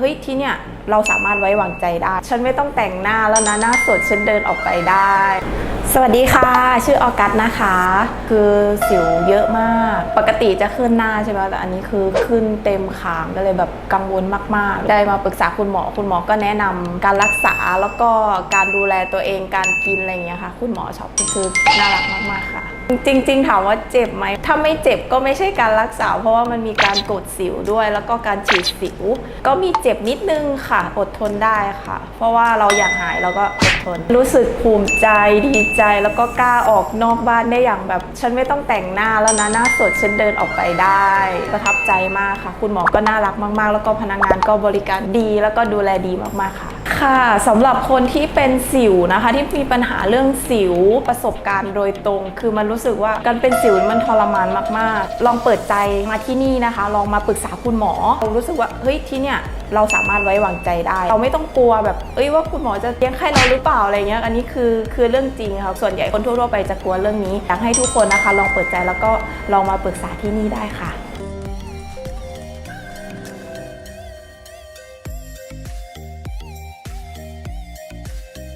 เฮ้ยที่เนี่ยเราสามารถไว้วางใจได้ ฉันไม่ต้องแต่งหน้าแล้วนะหน้าสดฉันเดินออกไปได้ สวัสดีค่ะ ชื่อออกัสนะคะ คือสิวเยอะมาก ปกติจะขึ้นหน้าใช่ไหมแต่อันนี้คือขึ้นเต็มคางก็เลยแบบกังวลมาก ๆ ได้มาปรึกษาคุณหมอ คุณหมอก็แนะนำการรักษาแล้วก็การดูแลตัวเองการกินอะไรอย่างเงี้ยค่ะ คุณหมอชอบคือน่ารักมาก ๆ ค่ะ จริง ๆ ถามว่าเจ็บไหม ถ้าไม่เจ็บก็ไม่ใช่การรักษา เพราะว่ามันมีการกดสิวด้วย แล้วก็การฉีดสิว ก็มีเจ็บนิดนึงค่ะ อดทนได้ค่ะ เพราะว่าเราอยากหายเราก็อดทน รู้สึกภูมิใจดีใจแล้วก็กล้าออกนอกบ้านได้อย่างแบบ ฉันไม่ต้องแต่งหน้าแล้วนะหน้าสดฉันเดินออกไปได้ ประทับใจมากค่ะ คุณหมอก็น่ารักมาก ๆ แล้วก็พนักงานก็บริการดี แล้วก็ดูแลดีมากๆค่ะ ค่ะสำหรับคนที่เป็นสิวนะคะ ที่มีปัญหาเรื่องสิวประสบการณ์โดยตรง คือมันรู้สึกว่าการเป็นสิวมันทรมานมากๆ ลองเปิดใจมาที่นี่นะคะ ลองมาปรึกษาคุณหมอเรารู้สึกว่าเฮ้ยที่เนี่ยเราสามารถไว้วางใจได้ เราไม่ต้องกลัวแบบเอ้ยว่าคุณหมอจะเลี้ยงไข้เราหรือเปล่าอะไรเงี้ยอันนี้คือคือเรื่องจริงค่ะส่วนใหญ่คนทั่วๆไปจะกลัวเรื่องนี้อยากให้ทุกคนนะคะ ลองเปิดใจแล้วก็ลองมาปรึกษาที่นี่ได้ค่ะ